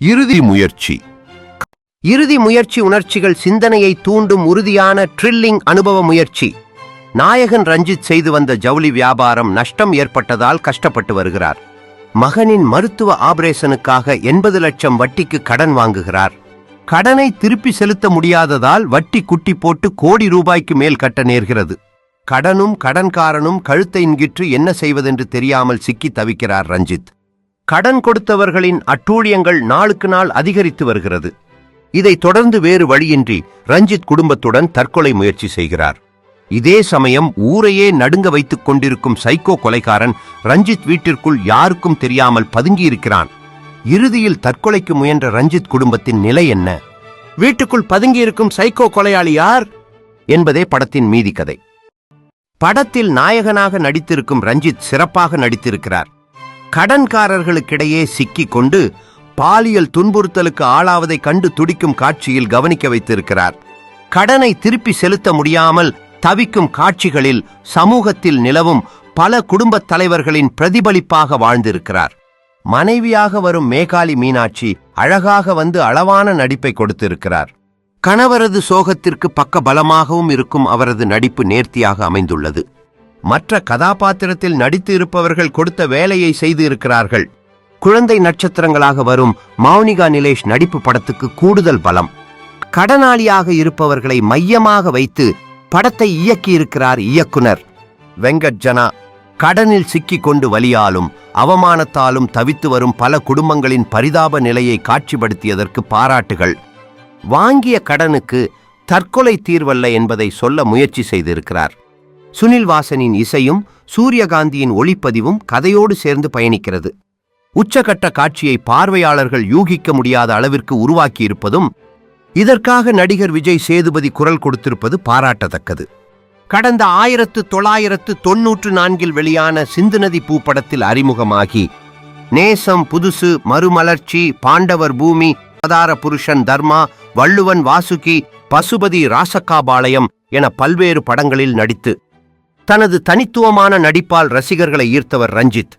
இறுதி முயற்சி. இறுதி முயற்சி உணர்ச்சிகள் சிந்தனையை தூண்டும் உறுதியான ட்ரில்லிங் அனுபவ முயற்சி. நாயகன் ரஞ்சித் செய்து வந்த ஜவுளி வியாபாரம் நஷ்டம் ஏற்பட்டதால் கஷ்டப்பட்டு வருகிறார். மகனின் மருத்துவ ஆபரேஷனுக்காக எண்பது லட்சம் வட்டிக்கு கடன் வாங்குகிறார். கடனை திருப்பி செலுத்த முடியாததால் வட்டி குட்டி போட்டு கோடி ரூபாய்க்கு மேல் கட்ட நேர்கிறது. கடனும் கடன்காரனும் கழுத்தை இன்கிற்று என்ன செய்வதென்று தெரியாமல் சிக்கி தவிக்கிறார் ரஞ்சித். கடன் கொடுத்தவர்களின் அட்டூழியங்கள் நாளுக்கு நாள் அதிகரித்து வருகிறது. இதை தொடர்ந்து வேறு வழியின்றி ரஞ்சித் குடும்பத்துடன் தற்கொலை முயற்சி செய்கிறார். இதே சமயம் ஊரையே நடுங்க வைத்துக் கொண்டிருக்கும் சைக்கோ கொலைகாரன் ரஞ்சித் வீட்டிற்குள் யாருக்கும் தெரியாமல் பதுங்கியிருக்கிறான். இறுதியில் தற்கொலைக்கு முயன்ற ரஞ்சித் குடும்பத்தின் நிலை என்ன? வீட்டுக்குள் பதுங்கியிருக்கும் சைக்கோ கொலையாளி யார்? என்பதே படத்தின் மீதி கதை. படத்தில் நாயகனாக நடித்திருக்கும் ரஞ்சித் சிறப்பாக நடித்திருக்கிறார். கடன்காரர்களுக்கிடையே சிக்கிக் கொண்டு பாலியல் துன்புறுத்தலுக்கு ஆளாவதை கண்டு துடிக்கும் காட்சியில் கவனிக்க வைத்திருக்கிறார். கடனை திருப்பி செலுத்த முடியாமல் தவிக்கும் காட்சிகளில் சமூகத்தில் நிலவும் பல குடும்பத் தலைவர்களின் பிரதிபலிப்பாக வாழ்ந்திருக்கிறார். மனைவியாக வரும் மேகாலி மீனாட்சி அழகாக வந்து அளவான நடிப்பை கொடுத்திருக்கிறார். கணவரது சோகத்திற்கு பக்க பலமாகவும் இருக்கும் அவரது நடிப்பு நேர்த்தியாக அமைந்துள்ளது. மற்ற கதாபாத்திரத்தில் நடித்து இருப்பவர்கள் கொடுத்த வேலையை செய்து இருக்கிறார்கள் குழந்தை நட்சத்திரங்களாக வரும் மௌனிகா நிலேஷ் நடிப்பு படத்துக்கு கூடுதல் பலம். கடனாளியாக இருப்பவர்களை மையமாக வைத்து படத்தை இயக்கியிருக்கிறார் இயக்குனர். வெங்கட் ஜனா கடனில் சிக்கிக் கொண்டு வலியாலும் அவமானத்தாலும் தவித்து வரும் பல குடும்பங்களின் பரிதாப நிலையை காட்சிப்படுத்தியதற்கு பாராட்டுகள். வாங்கிய கடனுக்கு தற்கொலை தீர்வல்ல என்பதை சொல்ல முயற்சி செய்திருக்கிறார். சுனில் வாசனின் இசையும் சூரியகாந்தியின் ஒளிப்பதிவும் கதையோடு சேர்ந்து பயணிக்கிறது. உச்சகட்ட காட்சியை பார்வையாளர்கள் யூகிக்க முடியாத அளவிற்கு உருவாக்கியிருப்பதும் இதற்காக நடிகர் விஜய் சேதுபதி குரல் கொடுத்திருப்பது பாராட்டத்தக்கது. கடந்த ஆயிரத்து தொள்ளாயிரத்து தொன்னூற்று நான்கில் வெளியான சிந்துநதி பூ படத்தில் அறிமுகமாகி நேசம் புதுசு மறுமலர்ச்சி பாண்டவர் பூமி ஆதார புருஷன் தர்மா வள்ளுவன் வாசுகி பசுபதி ராசக்காபாளையம் என பல்வேறு படங்களில் நடித்து தனது தனித்துவமான நடிப்பால் ரசிகர்களை ஈர்த்தவர் ரஞ்சித்.